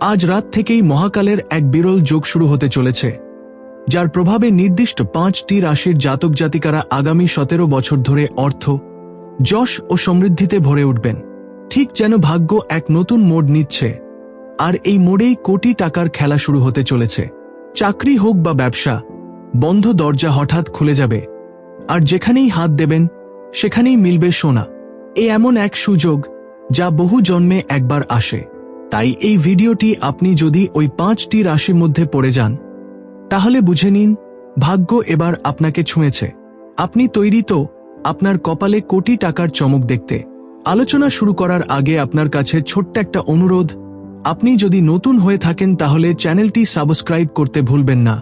আজ রাত থেকেই মহাকালের এক বিরল যোগ শুরু হতে চলেছে, যার প্রভাবে নির্দিষ্ট পাঁচটি রাশির জাতক জাতিকারা আগামী সতেরো বছর ধরে অর্থ, যশ ও সমৃদ্ধিতে ভরে উঠবেন। ঠিক যেন ভাগ্য এক নতুন মোড় নিচ্ছে, আর এই মোড়েই কোটি টাকার খেলা শুরু হতে চলেছে। চাকরি হোক বা ব্যবসা, বন্ধ দরজা হঠাৎ খুলে যাবে, আর যেখানেই হাত দেবেন, সেখানেই মিলবে সোনা। এ এমন এক সুযোগ, যা বহু জন্মে একবার আসে। তাই এই ভিডিওটি আপনি যদি ওই পাঁচটি রাশির মধ্যে পড়ে যান, তাহলে বুঝে নিন, ভাগ্য এবার আপনাকে ছুঁয়েছে। আপনি তৈরি তো আপনার কপালে কোটি টাকার চমক দেখতে। আলোচনা শুরু করার আগে আপনার কাছে ছোট্ট একটা অনুরোধ, আপনি যদি নতুন হয়ে থাকেন তাহলে চ্যানেলটি সাবস্ক্রাইব করতে ভুলবেন না।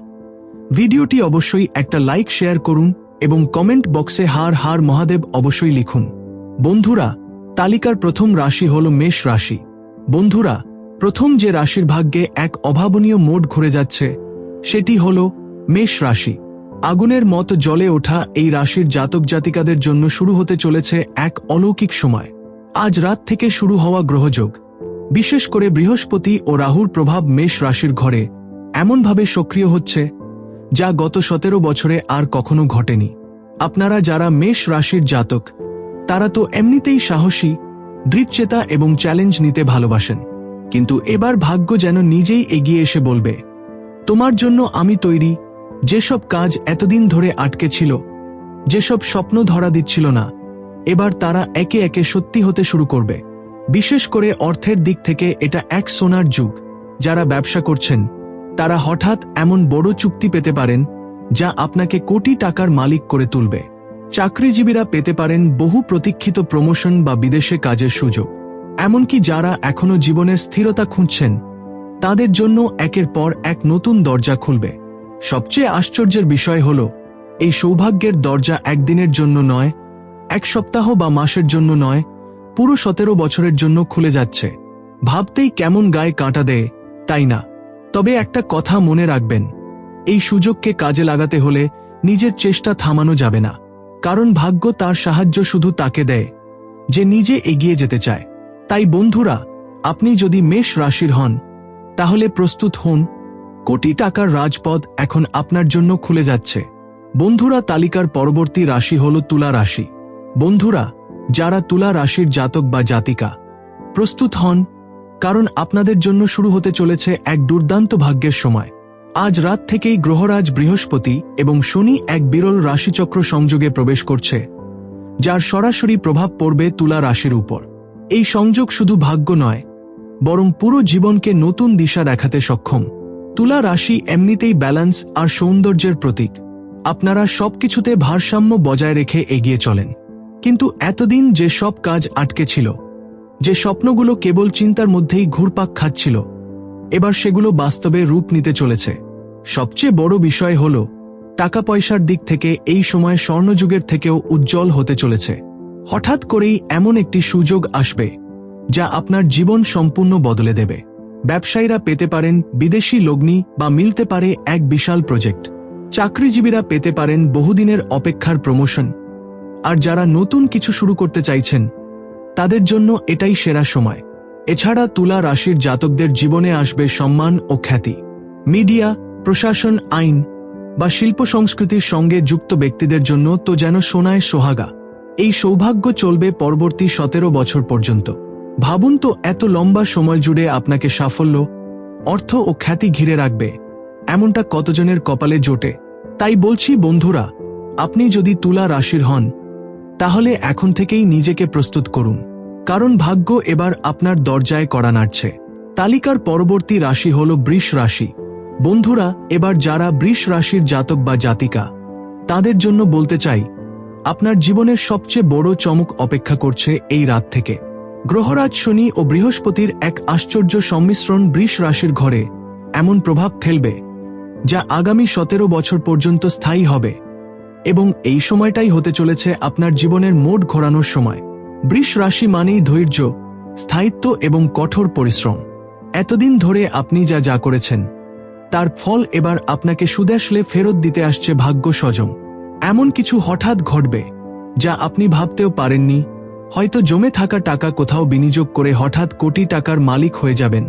ভিডিওটি অবশ্যই একটা লাইক শেয়ার করুন এবং কমেন্ট বক্সে হার হার মহাদেব অবশ্যই লিখুন। বন্ধুরা, তালিকার প্রথম রাশি হল মেষ রাশি। বন্ধুরা, প্রথম যে রাশির ভাগ্যে এক অভাবনীয় মোড ঘুরে যাচ্ছে, সেটি হল মেষ রাশি। আগুনের মত জলে ওঠা এই রাশির জাতক জাতিকাদের জন্য শুরু হতে চলেছে এক অলৌকিক সময়। আজ রাত থেকে শুরু হওয়া গ্রহযোগ। বিশেষ করে বৃহস্পতি ও রাহুর প্রভাব মেষ রাশির ঘরে এমনভাবে সক্রিয় হচ্ছে, যা গত সতেরো বছরে আর কখনো ঘটেনি। আপনারা যারা মেষ রাশির জাতক, তারা তো এমনিতেই সাহসী দৃঢ়চেতা এবং চ্যালেঞ্জ নিতে ভালোবাসেন। কিন্তু এবার ভাগ্য যেন নিজেই এগিয়ে এসে বলবে, তোমার জন্য আমি তৈরি। যেসব কাজ এতদিন ধরে আটকে ছিল, যেসব স্বপ্ন ধরা দিচ্ছিল না, এবার তারা একে একে সত্যি হতে শুরু করবে। বিশেষ করে অর্থের দিক থেকে এটা এক সোনার যুগ। যারা ব্যবসা করছেন, তারা হঠাৎ এমন বড় চুক্তি পেতে পারেন, যা আপনাকে কোটি টাকার মালিক করে তুলবে। চাকরিজীবীরা পেতে পারেন বহু প্রতীক্ষিত প্রমোশন বা বিদেশে কাজের সুযোগ। এমনকি যারা এখনও জীবনের স্থিরতা খুঁজছেন, তাদের জন্য একের পর এক নতুন দরজা খুলবে। সবচেয়ে আশ্চর্যের বিষয় হল, এই সৌভাগ্যের দরজা একদিনের জন্য নয়, এক সপ্তাহ বা মাসের জন্য নয়, পুরো সতেরো বছরের জন্য খুলে যাচ্ছে। ভাবতেই কেমন গায়ে কাঁটা দেয়, তাই না? তবে একটা কথা মনে রাখবেন, এই সুযোগকে কাজে লাগাতে হলে নিজের চেষ্টা থামানো যাবে না। কারণ ভাগ্য তার সাহায্য শুধু তাকে দেয়। যে নিজে এগিয়ে যেতে চায়। তাই বন্ধুরা, আপনি যদি মেষ রাশির হন, তাহলে প্রস্তুত হন, কোটি টাকার রাজপদ এখন আপনার জন্য খুলে যাচ্ছে। বন্ধুরা, তালিকার পরবর্তী রাশি হল তুলা রাশি। বন্ধুরা, যারা তুলা রাশির জাতক বা জাতিকা, প্রস্তুত হন, কারণ আপনাদের জন্য শুরু হতে চলেছে এক দুর্দান্ত ভাগ্যের সময়। আজ রাত থেকেই গ্রহরাজ বৃহস্পতি এবং শনি এক বিরল রাশিচক্র সংযোগে প্রবেশ করছে, যার সরাসরি প্রভাব পড়বে তুলা রাশির উপর। এই সংযোগ শুধু ভাগ্য নয়, বরং পুরো জীবনকে নতুন দিশা দেখাতে সক্ষম। তুলা রাশি এমনিতেই ব্যালেন্স আর সৌন্দর্যের প্রতীক। আপনারা সবকিছুতে ভারসাম্য বজায় রেখে এগিয়ে চলেন। কিন্তু এতদিন যে সব কাজ আটকে ছিল, যে স্বপ্নগুলো কেবল চিন্তার মধ্যেই ঘুরপাক খাচ্ছিল, এবার সেগুলো বাস্তবে রূপ নিতে চলেছে। সবচেয়ে বড় বিষয় হল টাকা পয়সার দিক থেকে এই সময় স্বর্ণযুগের থেকেও উজ্জ্বল হতে চলেছে। হঠাৎ করেই এমন একটি সুযোগ আসবে, যা আপনার জীবন সম্পূর্ণ বদলে দেবে। ব্যবসায়ীরা পেতে পারেন বিদেশি লগ্নি বা মিলতে পারে এক বিশাল প্রজেক্ট। চাকরিজীবীরা পেতে পারেন বহুদিনের অপেক্ষার প্রমোশন। আর যারা নতুন কিছু শুরু করতে চাইছেন, তাদের জন্য এটাই সেরা সময়। এছাড়া তুলা রাশির জাতকদের জীবনে আসবে সম্মান ও খ্যাতি। মিডিয়া প্রশাসন, আইন বা শিল্প সংস্কৃতির সঙ্গে যুক্ত ব্যক্তিদের জন্য তো যেন সোনায় সোহাগা। এই সৌভাগ্য চলবে পরবর্তী সতেরো বছর পর্যন্ত। ভাবুন তো এত লম্বা সময় জুড়ে আপনাকে সাফল্য, অর্থ ও খ্যাতি ঘিরে রাখবে। এমনটা কতজনের কপালে জোটে? তাই বলছি, বন্ধুরা, আপনি যদি তুলা রাশির হন, তাহলে এখন থেকেই নিজেকে প্রস্তুত করুন। কারণ ভাগ্য এবার আপনার দরজায় করা নাড়ছে। তালিকার পরবর্তী রাশি হল বৃষ রাশি। বন্ধুরা, এবার যারা বৃষ রাশির জাতক বা জাতিকা, তাদের জন্য বলতে চাই, আপনার জীবনের সবচেয়ে বড় চমক অপেক্ষা করছে এই রাত থেকে। গ্রহরাজ শনি ও বৃহস্পতির এক আশ্চর্য সম্মিশ্রণ বৃষ রাশির ঘরে এমন প্রভাব ফেলবে, যা আগামী সতেরো বছর পর্যন্ত স্থায়ী হবে এবং এই সময়টাই হতে চলেছে আপনার জীবনের মোট ঘোরানোর সময়। বৃষ রাশি মানেই ধৈর্য, স্থায়িত্ব এবং কঠোর পরিশ্রম। এতদিন ধরে আপনি যা যা করেছেন তার ফল এবার আপনাকে সুদেশলে ফেরত দিতে আসছে ভাগ্য সজম এমন কিছু হঠাৎ ঘটবে, যা আপনি ভাবতেও পারেননি। হয়তো জমে থাকা টাকা কোথাও বিনিয়োগ করে হঠাৎ কোটি টাকার মালিক হয়ে যাবেন।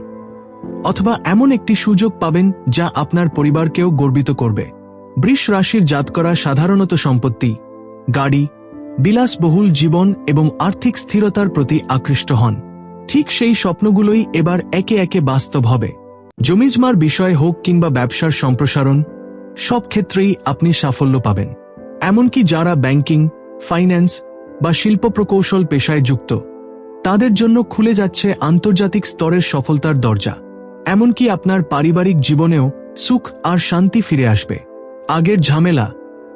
অথবা এমন একটি সুযোগ পাবেন, যা আপনার পরিবারকেও গর্বিত করবে। বৃষ রাশির জাত করা সাধারণত সম্পত্তি, গাড়ি, বিলাসবহুল জীবন এবং আর্থিক স্থিরতার প্রতি আকৃষ্ট হন। ঠিক সেই স্বপ্নগুলোই এবার একে একে বাস্তব হবে। জমিজমার বিষয় হোক কিংবা ব্যবসার সম্প্রসারণ, সব ক্ষেত্রেই আপনি সাফল্য পাবেন। এমনকি যারা ব্যাংকিং, ফাইন্যান্স বা শিল্প প্রকৌশল পেশায় যুক্ত, তাদের জন্য খুলে যাচ্ছে আন্তর্জাতিক স্তরের সফলতার দরজা। এমনকি আপনার পারিবারিক জীবনেও সুখ আর শান্তি ফিরে আসবে। আগের ঝামেলা,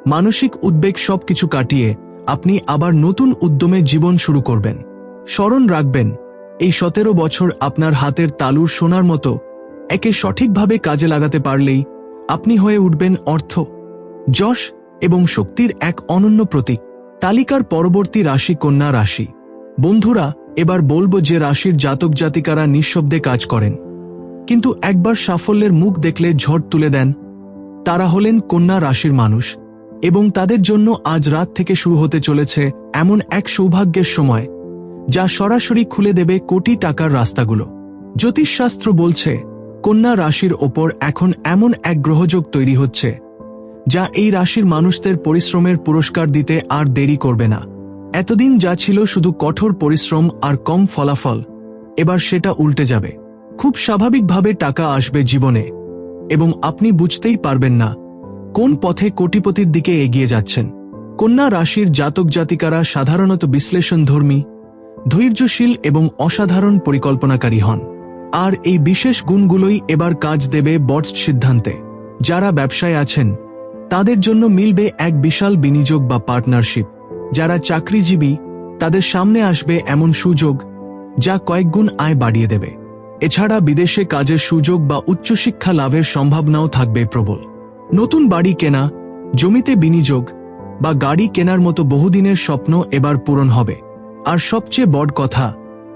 মানসিক উদ্বেগ সবকিছু কাটিয়ে আপনি আবার নতুন উদ্যমে জীবন শুরু করবেন। স্মরণ রাখবেন, এই সতেরো বছর আপনার হাতের তালুর সোনার মতো একে সঠিকভাবে কাজে লাগাতে পারলেই আপনি হয়ে উঠবেন অর্থ, যশ এবং শক্তির এক অনন্য প্রতীক। তালিকার পরবর্তী রাশি কন্যা রাশি। বন্ধুরা, এবার বলব যে রাশির জাতক জাতিকারা নিঃশব্দে কাজ করেন। কিন্তু একবার সাফল্যের মুখ দেখলে ঝড় তুলে দেন, তারা হলেন কন্যা রাশির মানুষ এবং তাদের জন্য আজ রাত থেকে শুরু হতে চলেছে এমন এক সৌভাগ্যের সময়, যা সরাসরি খুলে দেবে কোটি টাকার রাস্তাগুলো। জ্যোতিষশাস্ত্র বলছে কন্যা রাশির ওপর এখন এমন এক গ্রহযোগ তৈরি হচ্ছে, যা এই রাশির মানুষদের পরিশ্রমের পুরস্কার দিতে আর দেরি করবে না। এতদিন যা ছিল শুধু কঠোর পরিশ্রম আর কম ফলাফল, এবার সেটা উল্টে যাবে। খুব স্বাভাবিকভাবে টাকা আসবে জীবনে, এবং আপনি বুঝতেই পারবেন না কোন পথে কোটিপতির দিকে এগিয়ে যাচ্ছেন। কন্যা রাশির জাতক জাতিকারা সাধারণত বিশ্লেষণধর্মী, ধৈর্যশীল এবং অসাধারণ পরিকল্পনাকারী হন। আর এই বিশেষ গুণগুলোই এবার কাজ দেবে বটস সিদ্ধান্তে। যারা ব্যবসায় আছেন, তাদের জন্য মিলবে এক বিশাল বিনিয়োগ বা পার্টনারশিপ। যারা চাকরিজীবী, তাদের সামনে আসবে এমন সুযোগ যা কয়েকগুণ আয় বাড়িয়ে দেবে। এছাড়া বিদেশে কাজের সুযোগ বা উচ্চশিক্ষা লাভের সম্ভাবনাও থাকবে প্রবল। নতুন বাড়ি কেনা, জমিতে বিনিয়োগ বা গাড়ি কেনার মতো বহুদিনের স্বপ্ন এবার পূরণ হবে। আর সবচেয়ে বড় কথা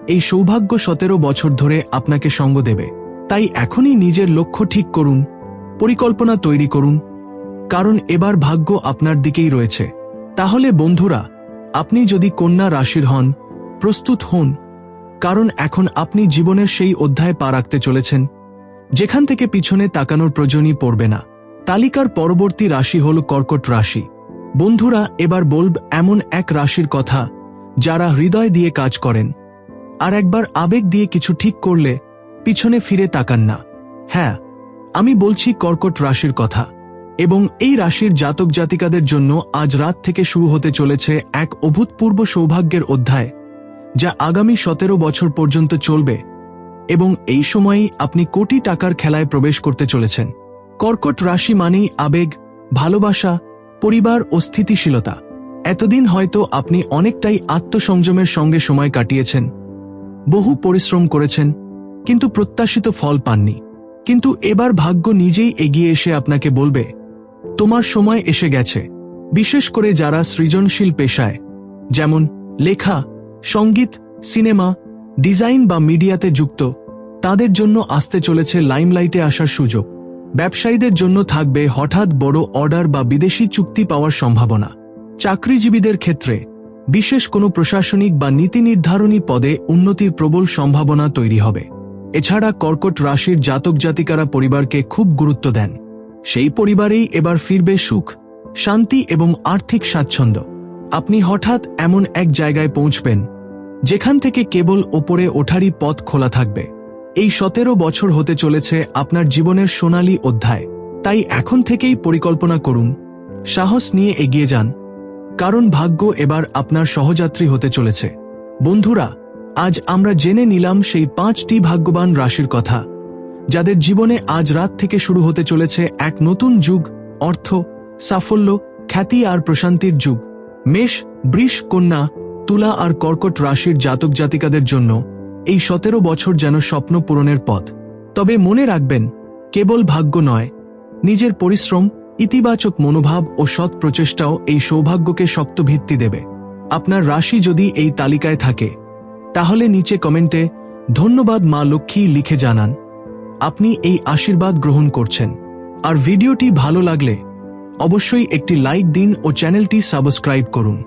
এই সৌভাগ্য সতেরো বছর ধরে আপনাকে সঙ্গ দেবে। তাই এখনই নিজের লক্ষ্য ঠিক করুন, পরিকল্পনা তৈরি করুন, কারণ এবার ভাগ্য আপনার দিকেই রয়েছে। তাহলে বন্ধুরা, আপনি যদি কন্যা রাশির হন, প্রস্তুত হন, কারণ এখন আপনি জীবনের সেই অধ্যায় পা রাখতে চলেছেন, যেখান থেকে পিছনে তাকানোর প্রয়োজনই পড়বে না। তালিকার পরবর্তী রাশি হল কর্কট রাশি। বন্ধুরা, এবার বলব এমন এক রাশির কথা যারা হৃদয় দিয়ে কাজ করেন। আর একবার আবেগ দিয়ে কিছু ঠিক করলে পিছনে ফিরে তাকান না। হ্যাঁ আমি বলছি কর্কট রাশির কথা। এবং এই রাশির জাতক জাতিকাদের জন্য আজ রাত থেকে শুরু হতে চলেছে এক অভূতপূর্ব সৌভাগ্যের অধ্যায়, যা আগামী সতেরো বছর পর্যন্ত চলবে এবং এই সময়েই আপনি কোটি টাকার খেলায় প্রবেশ করতে চলেছেন। কর্কট রাশি মানেই আবেগ, ভালোবাসা, পরিবার ও স্থিতিশীলতা। এতদিন হয়তো আপনি অনেকটাই আত্মসংযমের সঙ্গে সময় কাটিয়েছেন। বহু পরিশ্রম করেছেন, কিন্তু প্রত্যাশিত ফল পাননি। কিন্তু এবার ভাগ্য নিজেই এগিয়ে এসে আপনাকে বলবে, তোমার সময় এসে গেছে। বিশেষ করে যারা সৃজনশীল পেশায়, যেমন লেখা, সংগীত, সিনেমা, ডিজাইন বা মিডিয়াতে যুক্ত, তাদের জন্য আসতে চলেছে লাইমলাইটে আসার সুযোগ। ব্যবসায়ীদের জন্য থাকবে হঠাৎ বড় অর্ডার বা বিদেশি চুক্তি পাওয়ার সম্ভাবনা। চাকরিজীবীদের ক্ষেত্রে বিশেষ কোনো প্রশাসনিক বা নীতি নির্ধারণী পদে উন্নতির প্রবল সম্ভাবনা তৈরি হবে। এছাড়া কর্কট রাশির জাতক জাতিকারা পরিবারকে খুব গুরুত্ব দেন। সেই পরিবারেই এবার ফিরবে সুখ, শান্তি এবং আর্থিক স্বাচ্ছন্দ্য। আপনি হঠাৎ এমন এক জায়গায় পৌঁছবেন, যেখান থেকে কেবল ওপরে ওঠারই পথ খোলা থাকবে। এই সতেরো বছর হতে চলেছে আপনার জীবনের সোনালী অধ্যায়। তাই এখন থেকেই পরিকল্পনা করুন, সাহস নিয়ে এগিয়ে যান কারণ ভাগ্য এবার আপনার সহযাত্রী হতে চলেছে। বন্ধুরা, আজ আমরা জেনে নিলাম সেই পাঁচটি ভাগ্যবান রাশির কথা, যাদের জীবনে আজ রাত থেকে শুরু হতে চলেছে এক নতুন যুগ, অর্থ, সাফল্য, খ্যাতি আর প্রশান্তির যুগ। মেষ, বৃষ, কন্যা, তুলা আর কর্কট রাশির জাতক জাতিকাদের জন্য এই সতেরো বছর যেন স্বপ্ন পূরণের পথ। তবে মনে রাখবেন, কেবল ভাগ্য নয়, নিজের পরিশ্রম ইতিবাচক মনোভাব ও সৎ প্রচেষ্টাও এই সৌভাগ্যকে শক্ত ভিত্তি দেবে। আপনার রাশি যদি এই তালিকায় থাকে, তাহলে নিচে কমেন্টে, ধন্যবাদ মা লক্ষ্মী লিখে জানান। আপনি এই আশীর্বাদ গ্রহণ করছেন। আর ভিডিওটি ভালো লাগলে, অবশ্যই একটি লাইক দিন ও চ্যানেলটি সাবস্ক্রাইব করুন।